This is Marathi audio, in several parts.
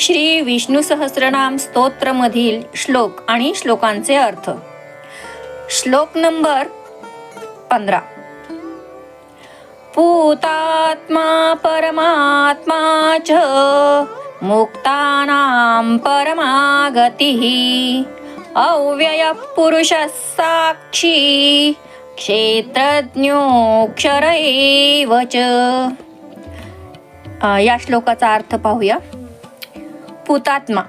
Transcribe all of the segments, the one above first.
श्री विष्णू सहस्रनाम स्तोत्रमधील श्लोक आणि श्लोकांचे अर्थ. श्लोक नंबर पंधरा. पूतात्मा परमात्मा च मुक्तानां परमागतिः अव्यय पुरुष साक्षी क्षेत्रज्ञोक्षर एव च. या श्लोकाचा अर्थ पाहूया. पुतात्मा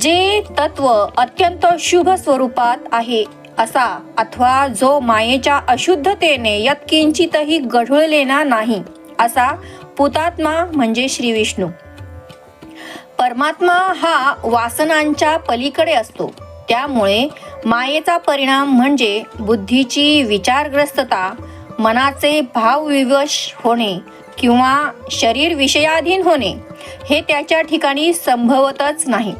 जे तत्व अत्यंत शुभ स्वरूपात आहे असा अथवा जो मायेच्या अशुद्धतेने यत्किंचितही गढळलेला नाही असा पुतात्मा म्हणजे श्री विष्णू. परमात्मा हा वासनांच्या पलीकडे असतो. त्यामुळे मायेचा परिणाम म्हणजे बुद्धीची विचारग्रस्तता मनाचे भावविवश होणे किंवा शरीर विषयाधीन होणे हे त्याच्या ठिकाणी संभवतच नाही.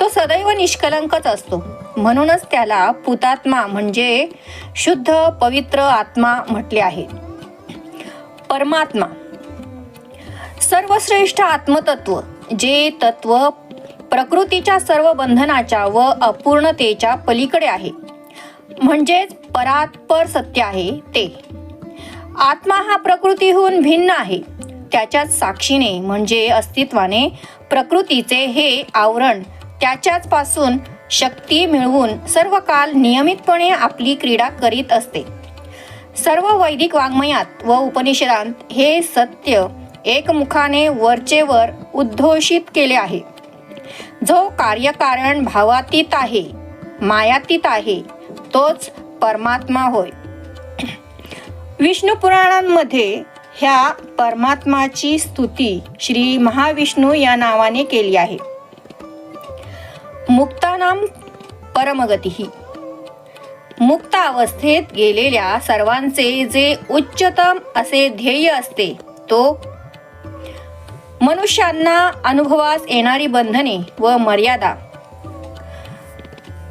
तो सदैव निष्कलंकच असतो. म्हणूनच त्याला पुतात्मा म्हणजे शुद्ध पवित्र आत्मा म्हटले आहे. परमात्मा. सर्वश्रेष्ठ आत्मतत्व जे तत्व प्रकृतीच्या सर्व बंधनाच्या व अपूर्णतेच्या पलीकडे आहे. म्हणजेच परात्पर सत्य आहे ते. आत्मा हा प्रकृतीहून भिन्न आहे. त्याच्याच साक्षीने म्हणजे अस्तित्वाने प्रकृतीचे हे आवरण त्याच्याच पासून शक्ती मिळवून सर्व काल नियमितपणे आपली क्रीडा करीत असते. सर्व वैदिक वाङ्मयात व उपनिषदांत हे सत्य एकमुखाने वरचेवर उद्घोषित केले आहे. जो कार्यकारण भावातीत आहे मायातीत आहे तोच परमात्मा होय. विष्णू पुराणांमध्ये ह्या परमात्माची स्तुती श्री महाविष्णू या नावाने केली आहे. मुक्तानाम परमगती. मुक्त अवस्थेत गेलेल्या सर्वांचे जे उच्चतम असे ध्येय असते तो मनुष्यांना अनुभवास येणारी बंधने व मर्यादा.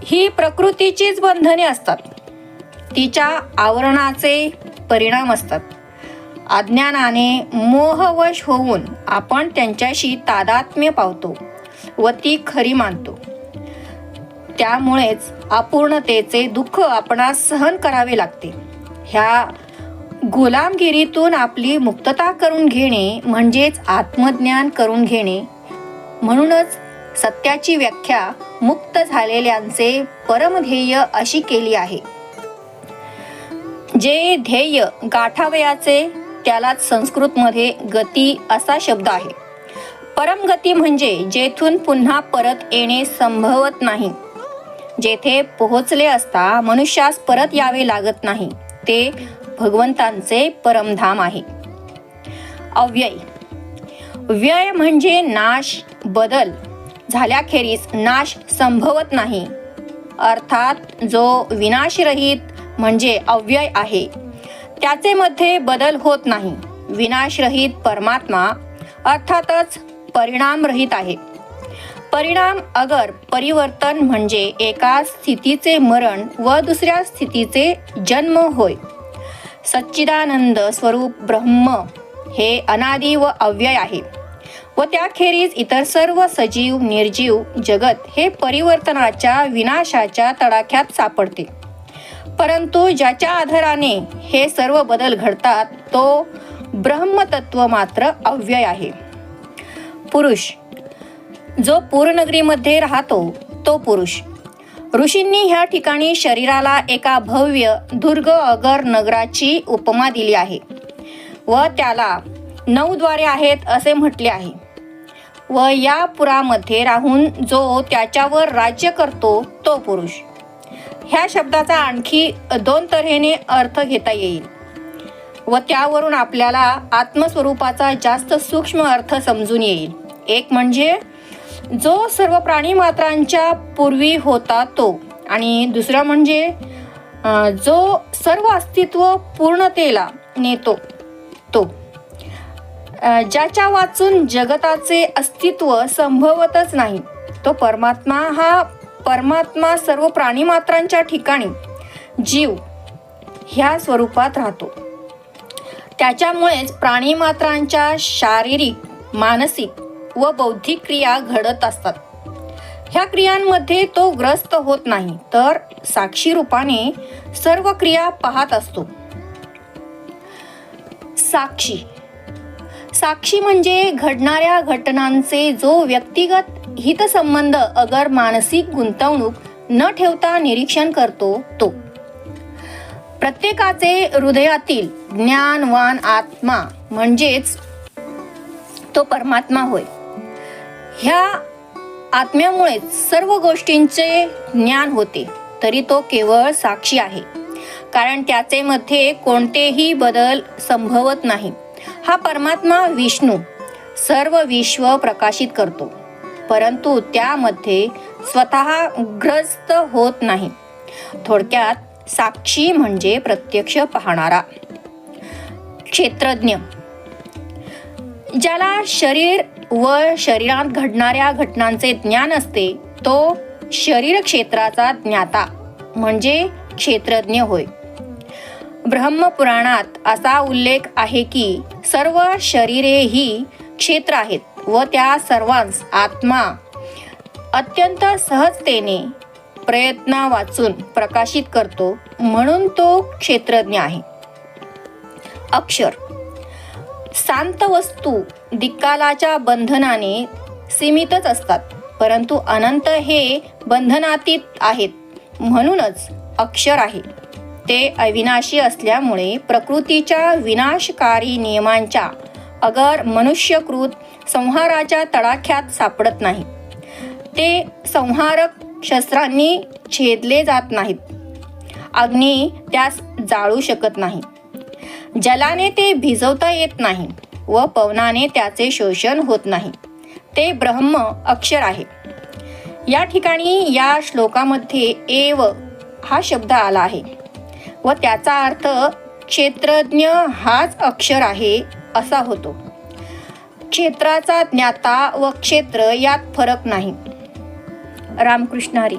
ही प्रकृतीचीच बंधने असतात. तिच्या आवरणाचे परिणाम असतात. अज्ञानाने मोहवश होऊन आपण त्यांच्याशी तादात्म्य पावतो व ती खरी मानतो. त्यामुळेच अपूर्णतेचे दुःख आपणास सहन करावे लागते. ह्या गुलामगिरीतून आपली मुक्तता करून घेणे म्हणजेच आत्मज्ञान करून घेणे. म्हणूनच सत्याची व्याख्या मुक्त झालेल्यांचे परमध्येय अशी केली आहे. जे ध्येय गाठावयाचे त्यालाच संस्कृतमध्ये गती असा शब्द आहे. परमगती म्हणजे जेथून पुन्हा परत येणे संभवत नाही. जेथे पोहोचले असता मनुष्यास परत यावे लागत नाही ते भगवंतांचे परमधाम आहे. अव्यय. व्यय म्हणजे नाश बदल. झाल्याखेरीज नाश संभवत नाही. अर्थात जो विनाशरहित म्हणजे अव्यय आहे. त्याचे मध्ये बदल होत नाही. विनाशरहित परमात्मा अर्थातच परिणामरहित आहे. परिणाम अगर परिवर्तन म्हणजे एका स्थितीचे मरण व दुसऱ्या स्थितीचे जन्म होय. सच्चिदानंद स्वरूप ब्रह्म हे अनादी व अव्यय आहे. व त्याखेरीज इतर सर्व सजीव निर्जीव जगत हे परिवर्तनाच्या विनाशाच्या तडाख्यात सापडते. परंतु ज्याच्या आधाराने हे सर्व बदल घडतात तो ब्रह्मतत्व मात्र अव्यय आहे. पुरुष जो पूरनगरीमध्ये राहतो तो पुरुष. ऋषींनी ह्या ठिकाणी शरीराला एका भव्य दुर्ग अगर नगराची उपमा दिली आहे व त्याला नऊ द्वारे आहेत असे म्हटले आहे. व या पुरामध्ये राहून जो त्याच्यावर राज्य करतो तो पुरुष. ह्या शब्दाचा आणखी दोन तऱ्हेने अर्थ घेता येईल. व त्यावरून आपल्याला आत्मस्वरूपाचा जास्त सूक्ष्म अर्थ समजून येईल. एक म्हणजे जो सर्व प्राणी मात्रांच्या पूर्वी होता तो. आणि दुसरा म्हणजे जो सर्व अस्तित्व पूर्णतेला नेतो तो. ज्याच्या वाचून जगताचे अस्तित्व संभवतच नाही. तो परमात्मा हा परमात्मा सर्व प्राणीमात्रांच्या ठिकाणी जीव ह्या स्वरूपात राहतो. त्याच्यामुळेच प्राणीमात्रांच्या शारीरिक मानसिक व बौद्धिक क्रिया घडत असतात. ह्या क्रियांमध्ये तो ग्रस्त होत नाही तर साक्षी रूपाने सर्व क्रिया पाहत असतो. साक्षी साक्षी म्हणजे घडणाऱ्या घटनांचे जो व्यक्तिगत हितसंबंध अगर मानसिक गुंतवणूक न ठेवता निरीक्षण करतो तो. प्रत्येकाचे हृदयातील ज्ञानवान आत्मा म्हणजेच तो परमात्मा होय. ह्या आत्म्यामुळेच सर्व गोष्टींचे ज्ञान होते तरी तो केवळ साक्षी आहे. कारण त्याचे मध्ये कोणतेही बदल संभवत नाही. हा परमात्मा विष्णू सर्व विश्व प्रकाशित करतो. परंतु त्यामध्ये स्वतः ग्रस्त होत नाही. थोडक्यात साक्षी म्हणजे प्रत्यक्ष पाहणारा. क्षेत्रज्ञ. ज्याला शरीर व शरीरात घडणाऱ्या घटनांचे ज्ञान असते तो शरीर क्षेत्राचा ज्ञाता म्हणजे क्षेत्रज्ञ होय. ब्रह्मपुराणात असा उल्लेख आहे की सर्व शरीरे ही क्षेत्र आहेत व त्या सर्वांस आत्मा अत्यंत सहजतेने प्रयत्न वाचून प्रकाशित करतो म्हणून तो क्षेत्रज्ञ आहे. अक्षर. शांत वस्तू दिक्कालाच्या बंधनाने सीमितच असतात परंतु अनंत हे बंधनातीत आहेत म्हणूनच अक्षर आहे. ते अविनाशी असल्यामुळे प्रकृतीच्या विनाशकारी नियमांच्या अगर मनुष्यकृत संहाराच्या तडाख्यात सापडत नाही. ते संहारक शस्त्रांनी छेदले जात नाहीत. अग्नी त्यास जाळू शकत नाही. जलाने ते भिजवता येत नाही व पवनाने त्याचे शोषण होत नाही. ते ब्रह्म अक्षर आहे. या ठिकाणी या श्लोकामध्ये एव हा शब्द आला आहे. व त्याचा अर्थ क्षेत्रज्ञ हाच अक्षर आहे असा होतो. क्षेत्राचा ज्ञाता व क्षेत्र यात फरक नाही. रामकृष्ण हरी